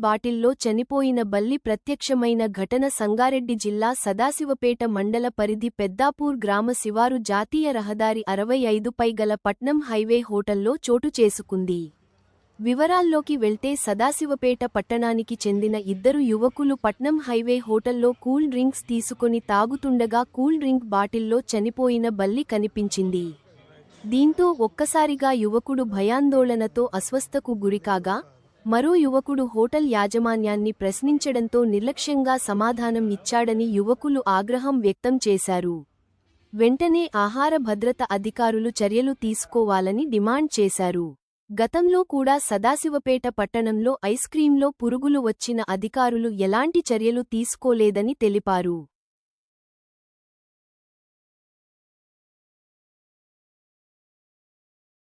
బాటిల్లో చనిపోయిన బల్లి ప్రత్యక్షమైన ఘటన సంగారెడ్డి జిల్లా సదాశివపేట మండల పరిధి పెద్దాపూర్ గ్రామ శివారు జాతీయ రహదారి అరవై ఐదుపై గల పట్నం హైవే హోటల్లో చోటు చేసుకుంది. వివరాల్లోకి వెళ్తే సదాశివపేట పట్టణానికి చెందిన ఇద్దరు యువకులు పట్నం హైవే హోటల్లో కూల్ డ్రింక్స్ తీసుకొని తాగుతుండగా కూల్ డ్రింక్ బాటిల్లో చనిపోయిన బల్లి కనిపించింది. దీంతో ఒక్కసారిగా యువకుడు భయాందోళనతో అస్వస్థకు గురికాగా మరో యువకుడు హోటల్ యాజమాన్యాన్ని ప్రశ్నించడంతో నిర్లక్ష్యంగా సమాధానం ఇచ్చాడని యువకులు ఆగ్రహం వ్యక్తం చేశారు. వెంటనే ఆహార భద్రత అధికారులు చర్యలు తీసుకోవాలని డిమాండ్ చేశారు. గతంలో కూడా సదాశివపేట పట్టణంలో ఐస్క్రీంలో పురుగులు వచ్చిన అధికారులు ఎలాంటి చర్యలు తీసుకోలేదని తెలిపారు.